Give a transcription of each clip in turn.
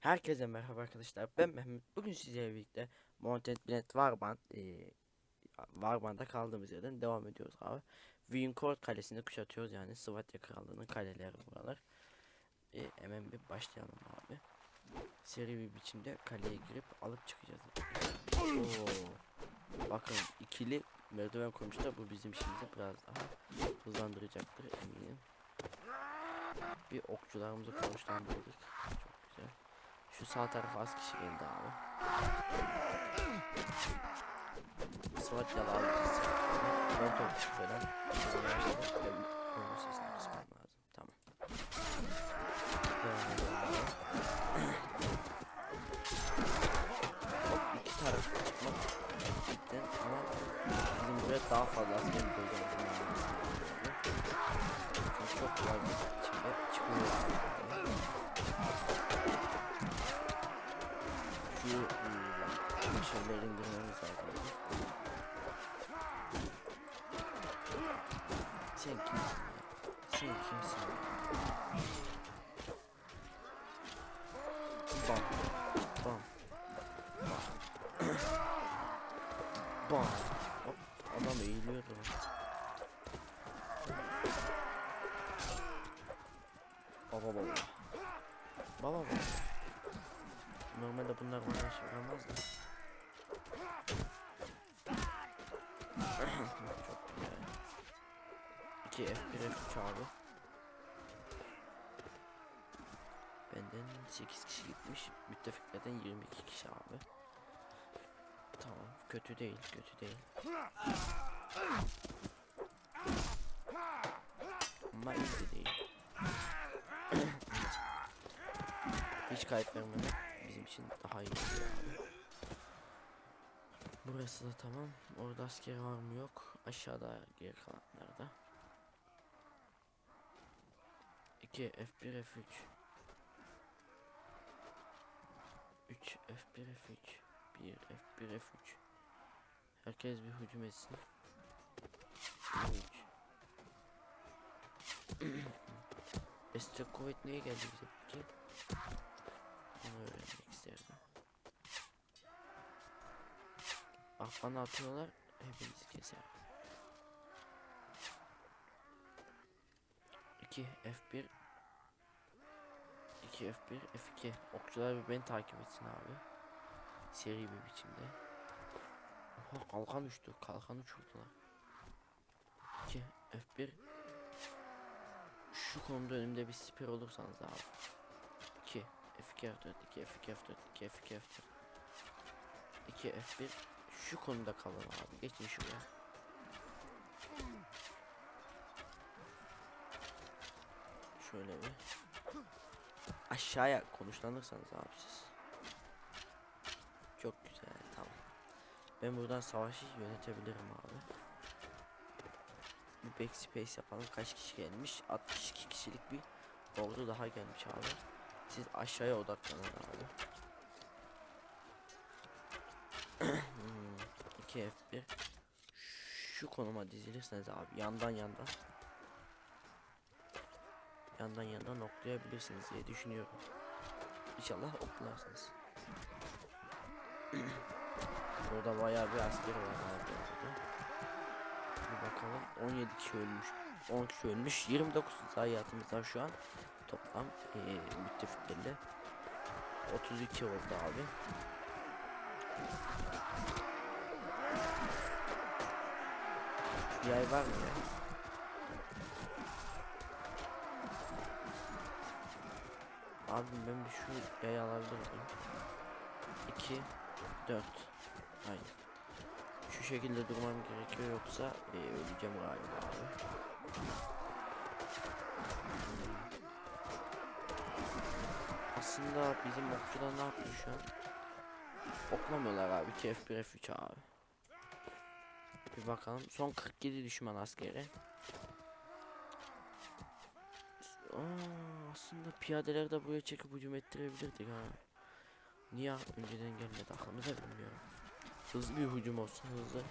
Herkese merhaba arkadaşlar. Ben Mehmet. Bugün sizlerle birlikte Mounted Blade Warband e, Warband'da kaldığımız yerden devam ediyoruz abi. Wincourt kalesini kuşatıyoruz yani Svatya krallığının kaleleri buralar. E, hemen bir başlayalım abi. Seri bir biçimde kaleye girip alıp çıkacağız. Oo. Bakın ikili merdiven koymuşlar. Bu bizim işimizi biraz daha hızlandıracaktır eminim. Bir okçularımızı konuşlandırdık. Çok. Şu sağ tarafa az kişi geldi abi. Sıvat yalı alacağız. Ön top falan. Onun sesini kısmam lazım. Tamam. Abi. Hop iki tarafta çıkmak cidden ama bizim buraya daha fazla asker koyacağız. Çünkü çok kolay bir şeyleri indirmemiz lazım. Sen kimsin? Sen kimsin? Bam. Bam. Bam. Hop. Adam eğiliyordu lan. Baba baba. Baba baba. Normalde bunlar bana şey yapamaz da. Çok güzel. 2 F1 F3 abi. Benden 8 kişi gitmiş. Müttefiklerden 22 kişi abi. Tamam. Kötü değil. Kötü değil. Ama iyi de değil. Hiç kayıp vermemek bizim için daha iyi oluyor abi. Burası da tamam. Orada asker var mı yok. Aşağıda geri kalanlarda. 2 F1 F3 3 F1 F3 1 F1 F3 Herkes bir hücum etsin 3 Destek kuvvet niye geldi bize peki? Bunu öğrenmek isterdim. Bak bana atıyorlar hepinizi keser. 2 F1 2 F1 F2 Okçular bir beni takip etsin abi. Seri bir biçimde. Oha kalkan uçtu. Kalkan uçurdular. 2 F1 Şu konuda önümde bir siper olursanız abi. 2 F2 F4 2 F2 F4 2 F2 F4 2 F1 Şu konuda kalın abi. Geçin şuraya. Şöyle bir aşağıya konuşlanırsanız abi siz. Çok güzel tamam. Ben buradan savaşı yönetebilirim abi. Bir backspace yapalım. Kaç kişi gelmiş? 62 kişilik bir ordu daha gelmiş abi. Siz aşağıya odaklanın abi. Hmm, 2 F1 Şu konuma dizilirseniz abi yandan yandan yandan yandan oklayabilirsiniz diye düşünüyorum. İnşallah oklarsınız. Burada bayağı bir asker var abi orada. Bir bakalım 17 kişi ölmüş. 10 kişi ölmüş. 29 zayiatımız var şu an. Toplam eee müttefiklerle 32 oldu abi. Bir ay var mı ya? Abi ben bir şu yayı alabilir miyim? 2 4 Aynen. Şu şekilde durmam gerekiyor yoksa e, öleceğim galiba abi. Aslında bizim okçular ne yapıyor şu an? Oklamıyorlar abi. 2 F1 F3 abi. Bir bakalım. Son 47 düşman askeri. Aa, aslında piyadeleri de buraya çekip hücum ettirebilirdik ha. Niye önceden gelmedi aklımıza bilmiyorum. Hızlı bir hücum olsun hızlı.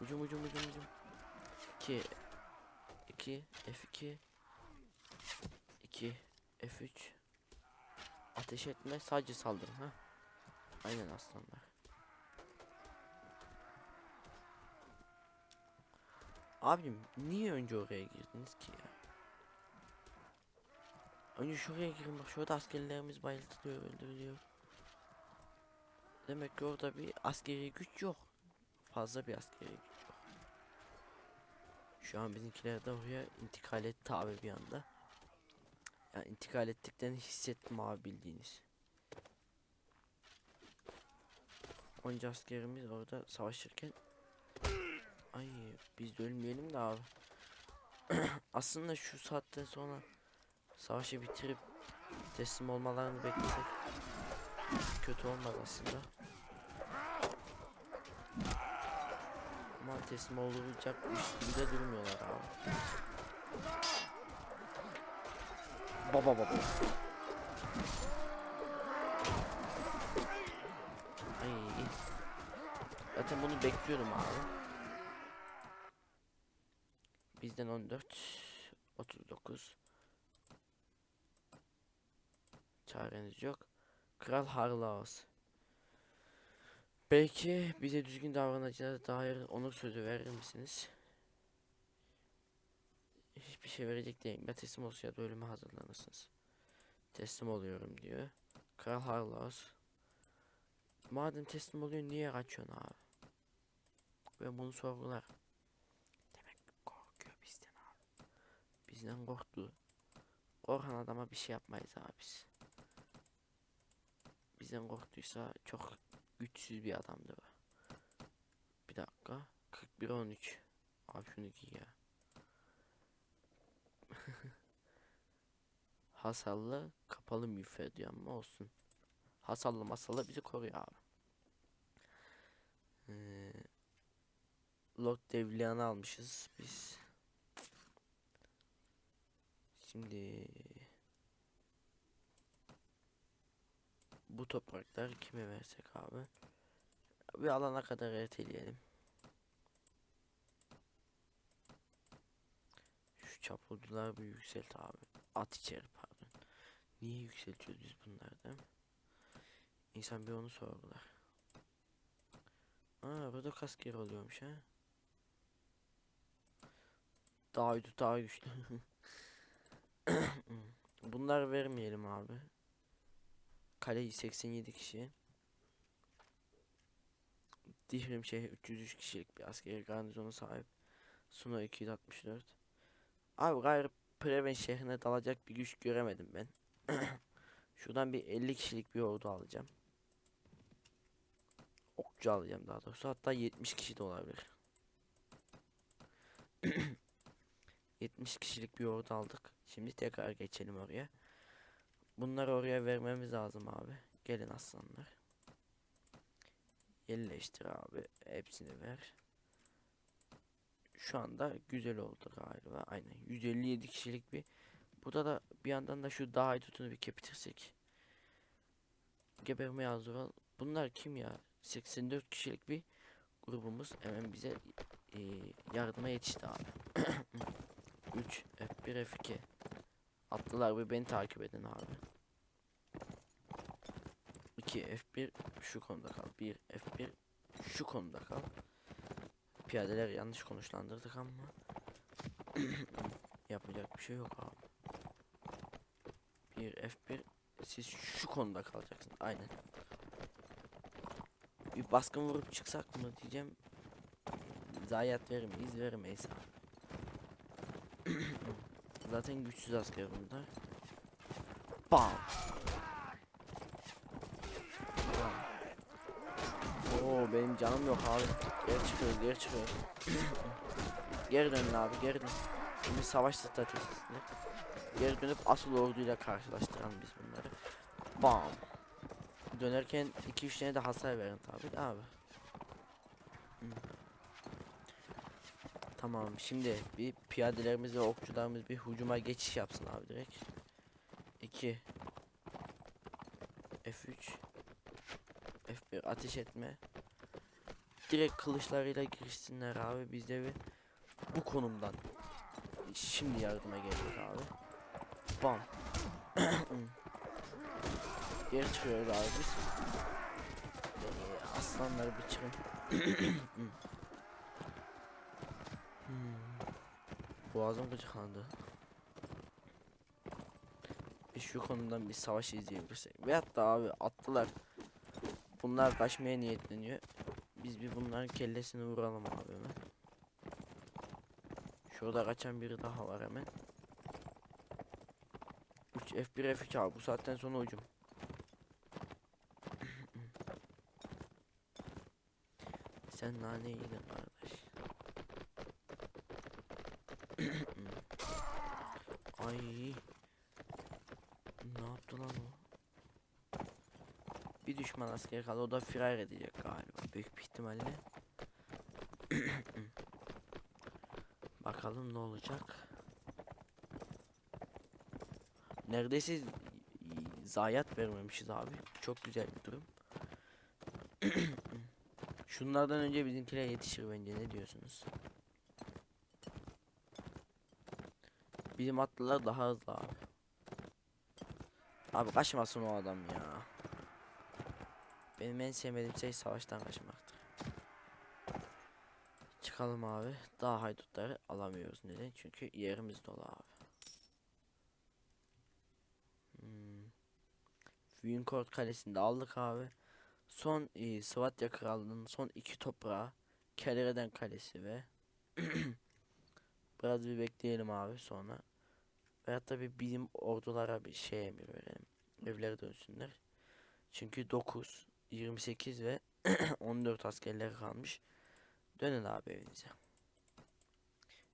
Hücum hücum hücum hücum. 2 2 F2 2 F3 Ateş etme sadece saldırın ha. Aynen aslanlar. Abim niye önce oraya girdiniz ki ya? Önce şuraya girin bak şurada askerlerimiz bayıltılıyor öldürülüyor. Demek ki orada bir askeri güç yok. Fazla bir askeri güç yok. Şu an bizimkiler de oraya intikal etti abi bir anda. Yani intikal ettiklerini hissettim abi bildiğiniz. Onca askerimiz orada savaşırken biz de ölmeyelim de abi. Aslında şu saatten sonra savaşı bitirip teslim olmalarını beklesek kötü olmaz aslında. Ama teslim olacakmış gibi de durmuyorlar abi. Baba baba. Ay. Zaten bunu bekliyordum abi. Bizden 14 39 Çareniz yok. Kral Harlaos. Belki bize düzgün davranacağına dair onur sözü verir misiniz? Hiçbir şey verecek değilim. Ya teslim olsa ya da ölüme hazırlanırsınız. Teslim oluyorum diyor. Kral Harlaos. Madem teslim oluyor niye kaçıyorsun abi? Ben bunu sorgular. Demek korkuyor bizden abi. Bizden korktu. Korkan adama bir şey yapmayız abi biz. Bizden korktuysa çok güçsüz bir adamdır o. Bir dakika. 41 13. Abi şunu giy ya. Hasarlı kapalı müfred diyor ama olsun. Hasarlı masalı bizi koruyor abi. Ee, Lord Devlian'ı almışız biz. Şimdi bu topraklar kime versek abi? Bir alana kadar erteleyelim. Şu çapulcular bir yükselt abi. At içeri pardon. Niye yükseltiyoruz biz bunlardan? İnsan bir onu sorgular. Aa burada kasker oluyormuş ha. Daha daha güçlü. Bunlar vermeyelim abi. Kaleyi 87 kişi. Dihrim şehri 303 kişilik bir askeri garnizona sahip. Suna 264. Abi gayrı Preven şehrine dalacak bir güç göremedim ben. Şuradan bir 50 kişilik bir ordu alacağım. Okçu alacağım daha doğrusu. Hatta 70 kişi de olabilir. 70 kişilik bir ordu aldık. Şimdi tekrar geçelim oraya. Bunları oraya vermemiz lazım abi. Gelin aslanlar. Yerleştir abi. Hepsini ver. Şu anda güzel oldu galiba. Aynen. 157 kişilik bir. Burada da bir yandan da şu dağ tutunu bir kepitirsek. Gebermeye hazır ol. Bunlar kim ya? 84 kişilik bir grubumuz hemen bize e, yardıma yetişti abi. 3 F1 F2 Attılar ve beni takip edin abi. 2 F1 şu konuda kal. 1 F1 şu konuda kal. Piyadeler yanlış konuşlandırdık ama yapacak bir şey yok abi. 1 F1 siz şu konuda kalacaksınız. Aynen. Bir baskın vurup çıksak mı diyeceğim. Zayiat veremeyiz veremeyiz abi. Zaten güçsüz asker bunlar. Bam. Oo benim canım yok abi. Geri çıkıyoruz geri çıkıyoruz. geri dönün abi geri dön. Şimdi savaş stratejisinde. Geri dönüp asıl orduyla karşılaştıralım biz bunları. Bam. Dönerken 2-3 tane de hasar verin tabi abi. Hmm. Tamam şimdi bir piyadelerimiz ve okçularımız bir hücuma geçiş yapsın abi direkt. 2 F3 F1 ateş etme. Direkt kılıçlarıyla girişsinler abi biz de bir bu konumdan şimdi yardıma geldik abi. Bam. Geri çıkıyoruz abi biz. Ee, aslanları bir çıkın. Boğazım gıcıklandı. Bir şu konudan bir savaş izleyebilirsek. Veyahut da abi attılar. Bunlar kaçmaya niyetleniyor. Biz bir bunların kellesini vuralım abi hemen. Şurada kaçan biri daha var hemen. 3 F1 F3 abi bu saatten sonra ucum. Sen nane yedin kardeş. Ay. Ne yaptı lan o? Bir düşman asker kaldı o da firar edecek galiba büyük bir ihtimalle. Bakalım ne olacak. Neredeyse zayiat vermemişiz abi. Çok güzel bir durum. Şunlardan önce bizimkiler yetişir bence ne diyorsunuz? Bizim atlılar daha hızlı abi. Abi kaçmasın o adam ya. Benim en sevmediğim şey savaştan kaçmaktır. Çıkalım abi. Daha haydutları alamıyoruz. Neden? Çünkü yerimiz dolu abi. Hmm. Wincourt Kalesi'nde aldık abi. Son e, Svatya Krallığı'nın son iki toprağı Kelreden Kalesi ve biraz bir bekleyelim abi sonra. Veyahut da bir bizim ordulara bir şey emir verelim. Evleri dönsünler. Çünkü 9, 28 ve 14 askerleri kalmış. Dönün abi evinize.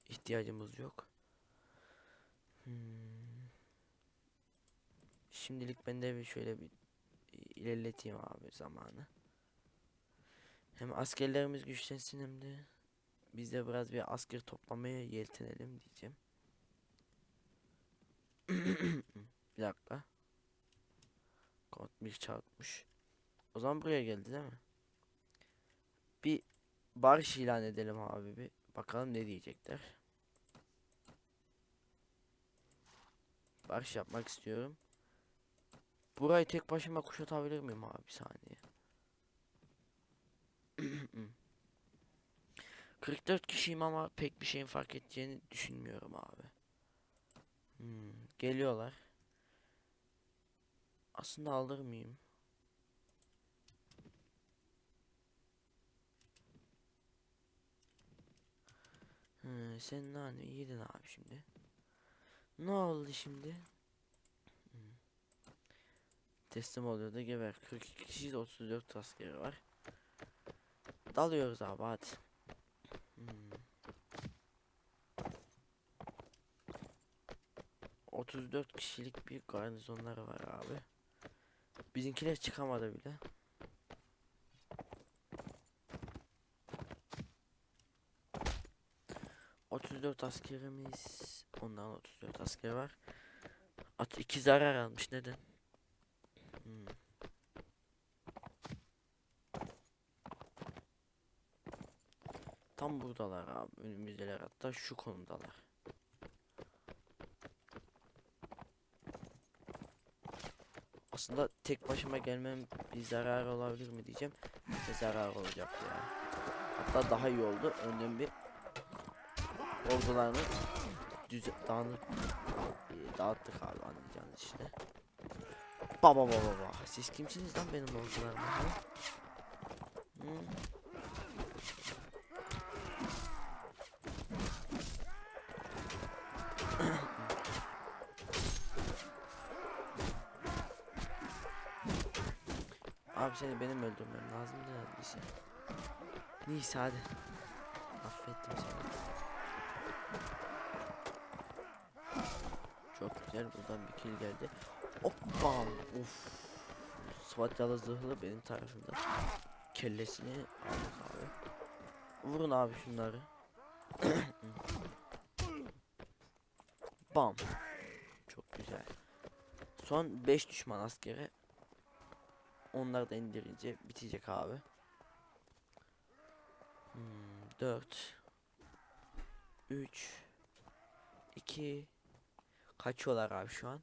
İhtiyacımız yok. Hmm. Şimdilik ben de bir şöyle bir ilerleteyim abi zamanı. Hem askerlerimiz güçlensin hem de biz de biraz bir asker toplamaya yeltenelim diyeceğim. bir dakika. Kod bir çarpmış. O zaman buraya geldi değil mi? Bir barış ilan edelim abi bir. Bakalım ne diyecekler. Barış yapmak istiyorum. Burayı tek başıma kuşatabilir miyim abi bir saniye. 44 kişiyim ama pek bir şeyin fark edeceğini düşünmüyorum abi. Hmm, geliyorlar. Aslında alır mıyım? Hmm, sen nane yedin abi şimdi. Ne oldu şimdi? Hmm. Teslim oluyor da geber. 42 kişi 34 askeri var. Dalıyoruz abi hadi. Hmm. 34 kişilik bir garnizonları var abi. Bizimkiler çıkamadı bile. ...34 askerimiz... ...ondan 34 asker var. At iki zarar almış neden? Hmm. Tam buradalar abi önümüzdeler hatta şu konumdalar. Aslında tek başıma gelmem bir zarar olabilir mi diyeceğim. Bir zarar olacak ya. Hatta daha iyi oldu. Önden bir ordularını düz e, dağıttık abi anlayacağınız işte. Baba baba baba. Siz kimsiniz lan benim ordularıma? ha? Hmm. Abi seni benim öldürmem lazım da neyse. Neyse hadi. Affettim seni. Çok güzel buradan bir kill geldi. Hoppam. Uf. Svatyalı zırhlı benim tarafımda. Kellesini aldık abi. Vurun abi şunları. Bam. Çok güzel. Son 5 düşman askeri. Onları da indirince bitecek abi. Hmm, 4 3 2 Kaçıyorlar abi şu an.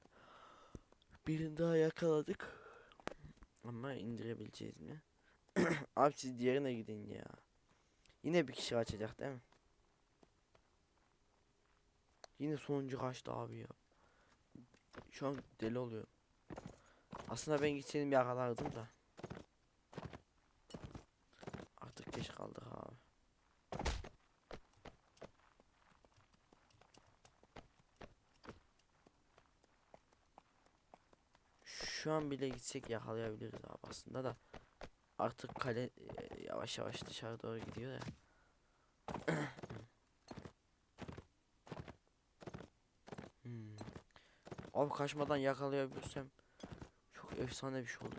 Birini daha yakaladık. Ama indirebileceğiz mi? Abi siz diğerine gidin ya. Yine bir kişi açacak değil mi? Yine sonuncu kaçtı abi ya. Şu an deli oluyor. Aslında ben gitseydim yakalardım da. Artık geç kaldık abi. Şu an bile gitsek yakalayabiliriz abi aslında da. Artık kale e, yavaş yavaş dışarı doğru gidiyor ya. Hmm. Abi kaçmadan yakalayabilirsem çok efsane bir şey olur.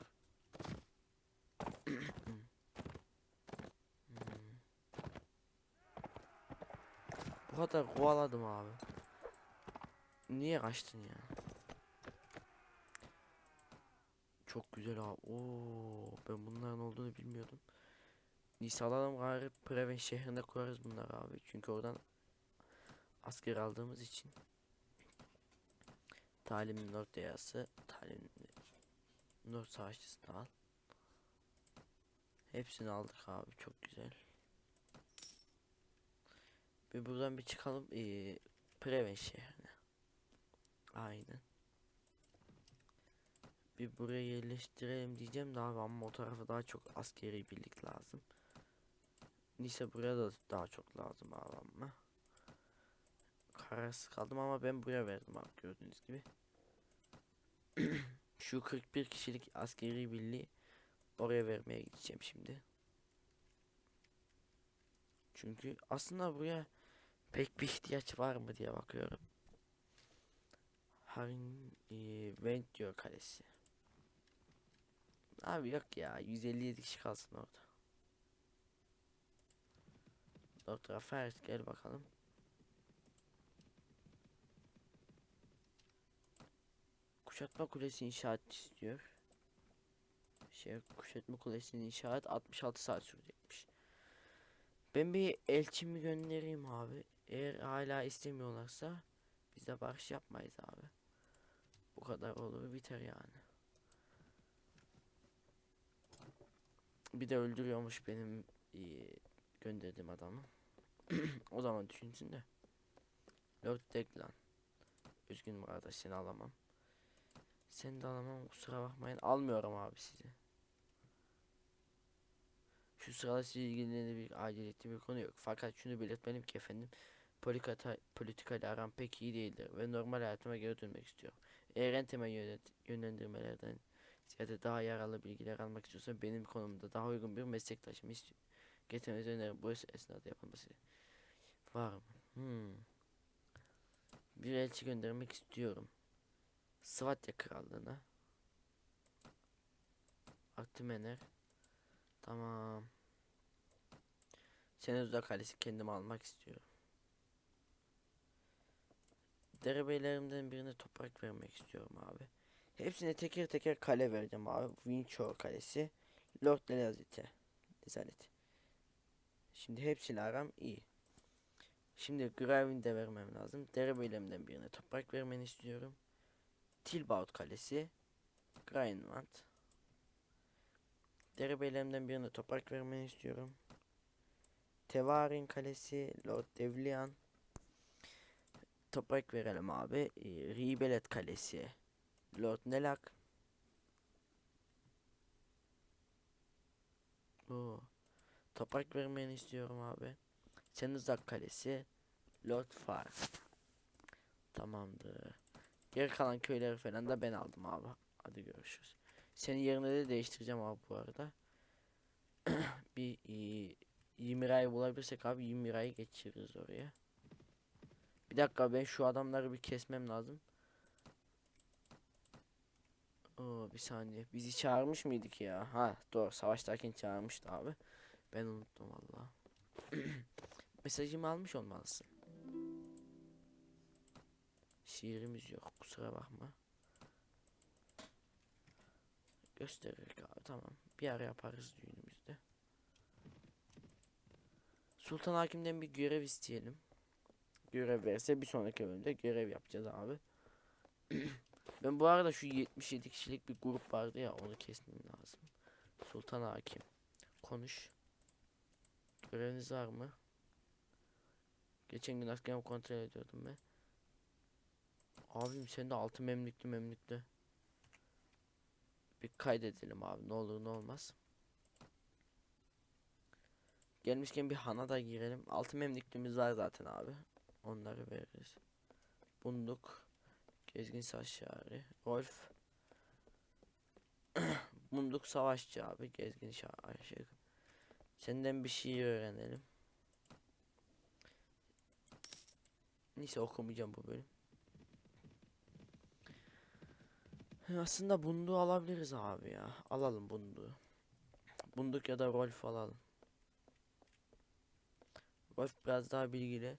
Bu kadar kovaladım abi. Niye kaçtın ya? Çok güzel abi. Oo, ben bunların olduğunu bilmiyordum. Neyse alalım gari Preven şehrinde koyarız bunları abi. Çünkü oradan asker aldığımız için. Talim Nord deyası, Talim Nord savaşçısını al. Hepsini aldık abi çok güzel. Bir buradan bir çıkalım ee, Preven şehrine. Aynen. Bir buraya yerleştirelim diyeceğim de abi ama o tarafa daha çok askeri birlik lazım. Neyse buraya da daha çok lazım abi ama. Kararsız kaldım ama ben buraya verdim abi gördüğünüz gibi. Şu 41 kişilik askeri birliği oraya vermeye gideceğim şimdi. Çünkü aslında buraya pek bir ihtiyaç var mı diye bakıyorum. Harin e, Vent diyor kalesi. Abi yok ya 157 kişi kalsın orada. Doktor Afer gel bakalım. Kuşatma kulesi inşaat istiyor. Şey kuşatma kulesinin inşaat 66 saat sürecekmiş. Ben bir elçimi göndereyim abi. Eğer hala istemiyorlarsa bize barış yapmayız abi. Bu kadar olur biter yani. Bir de öldürüyormuş benim eee, gönderdiğim adamı. o zaman düşünsün de. Lord Declan. Üzgünüm kardeş seni alamam. Seni de alamam kusura bakmayın. Almıyorum abi sizi. Şu sırada sizi ilgili bir aciliyetli bir konu yok. Fakat şunu belirtmeliyim ki efendim. Politikata, politikayla aram pek iyi değildir ve normal hayatıma geri dönmek istiyorum. Eğer en temel yönet- yönlendirmelerden ziyade daha yararlı bilgiler almak istiyorsan benim konumda daha uygun bir meslektaşımı. Getirmenizi öneririm. Bu esnada yapılması var mı? Hmm. Bir elçi göndermek istiyorum. Svatya Krallığı'na. Aktimener. Tamam. Senezda Kalesi kendime almak istiyorum. Derebeylerimden birine toprak vermek istiyorum abi. Hepsine teker teker kale vereceğim abi. Winchor Kalesi. Lord Nelazite. Nezalet. Şimdi hepsiyle aram iyi. Şimdi Gravin de vermem lazım. Derebeylerimden birine toprak vermeni istiyorum. Tilbaut Kalesi. Greinwald. Derebeylerimden birine toprak vermeni istiyorum. Tevarin Kalesi. Lord Devlian. Toprak verelim abi. Ee, Ribelet Kalesi. Lord Nelak. Oo. Toprak vermeni istiyorum abi. Senuzak Kalesi. Lord Far. Tamamdır. Geri kalan köyleri falan da ben aldım abi. Hadi görüşürüz. Senin yerine de değiştireceğim abi bu arada. bir e, 20 lirayı bulabilirsek abi 20 lirayı geçiririz oraya. Bir dakika ben şu adamları bir kesmem lazım. Oo, bir saniye. Bizi çağırmış mıydık ya? Ha doğru savaştayken çağırmıştı abi. Ben unuttum valla. Mesajımı almış olmalısın. Şiirimiz yok kusura bakma. Gösterir abi tamam. Bir ara yaparız düğünümüzde. Sultan Hakim'den bir görev isteyelim. Görev verse bir sonraki bölümde görev yapacağız abi. Ben bu arada şu 77 kişilik bir grup vardı ya onu kesmem lazım. Sultan Hakim. Konuş. Göreviniz var mı? Geçen gün askerimi kontrol ediyordum ben. Abim sen de altı memlüklü memlüklü. Bir kaydedelim abi ne olur ne olmaz. Gelmişken bir hana da girelim. Altı memlüklümüz var zaten abi. Onları veririz. Bunduk. Gezgin Saçşari. Rolf. Bunduk Savaşçı abi. Gezgin Şaşık. Senden bir şey öğrenelim. Neyse okumayacağım bu bölüm. Aslında bundu alabiliriz abi ya. Alalım bundu. Bunduk ya da Rolf alalım. Rolf biraz daha bilgili.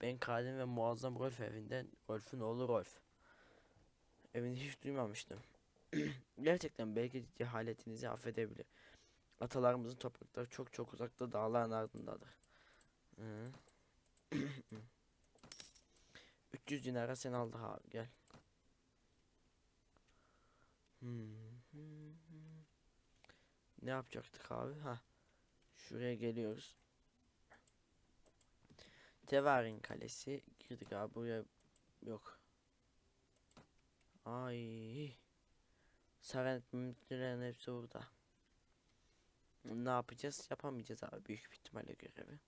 Ben Kadim ve Muazzam Rolf evinden Rolf'un oğlu Rolf. Evini hiç duymamıştım. Gerçekten belki cehaletinizi affedebilir. Atalarımızın toprakları çok çok uzakta dağların ardındadır. Hı. 300 dinara sen aldı abi gel. Ne yapacaktık abi? Ha. Şuraya geliyoruz. Tevarin Kalesi girdik abi buraya yok. Ay. Sarenet mümkünlerin hepsi burada. Ne yapacağız? Yapamayacağız abi büyük bir ihtimalle görevi.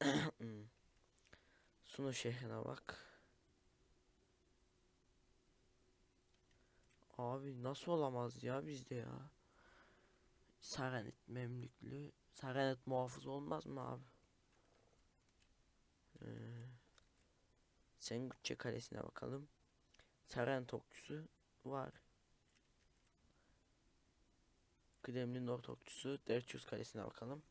Sunu şehrine bak. Abi nasıl olamaz ya bizde ya? Sarenet memlüklü. Sarenet muhafız olmaz mı abi? Ee, Sengütçe Kalesi'ne bakalım. Sarenet okçusu var. Kıdemli Nord okçusu Derçus Kalesi'ne bakalım.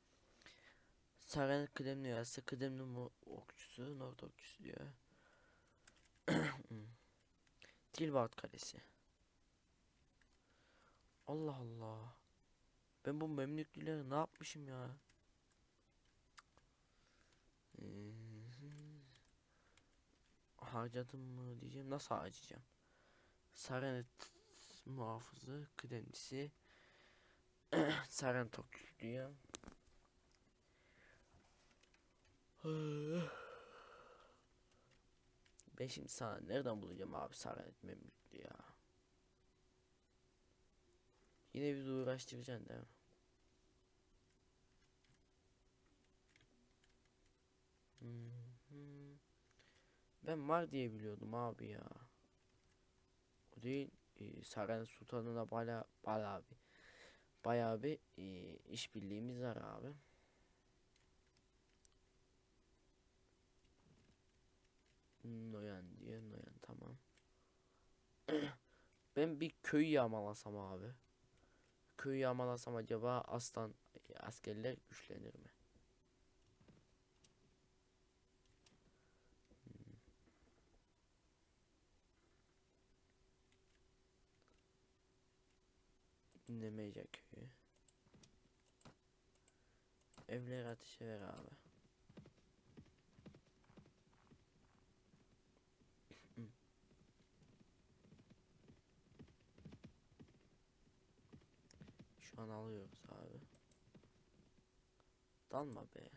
Sarenet kıdemli yarısı kıdemli mu okçusu Nord okçusu diyor. Tilbart Kalesi. Allah Allah. Ben bu memlüklüleri ne yapmışım ya? Hmm. Harcadım mı diyeceğim. Nasıl harcayacağım? Sarenet muhafızı, kıdemlisi. Sarenet okçusu diyor. Ben şimdi sana nereden bulacağım abi Sarenet memlüklü ya? Yine bir uğraştıracaksın değil mi? Ben var diye biliyordum abi ya. Değil. E, Saran Sultan'la baya baya bir bayağı bir e, işbirliğimiz var abi. Noyan diye Noyan tamam. ben bir köy yağmalasam abi. Köyü yağmalasam acaba aslan e, askerler güçlenir mi? Dinlemeyecek köyü. Evleri ateşe ver abi. Şu an alıyoruz abi. Dalma be.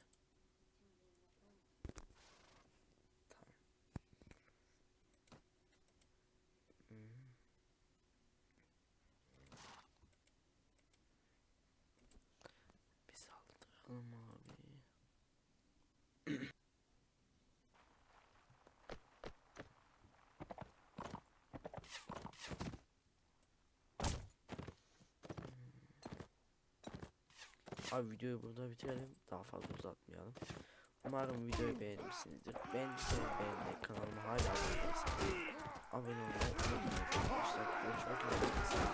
Abi videoyu burada bitirelim. Daha fazla uzatmayalım. Umarım videoyu beğenmişsinizdir. Beğendiyseniz beğenmeyi, kanalıma hala abone değilseniz abone olmayı unutmayın. Görüşmek üzere.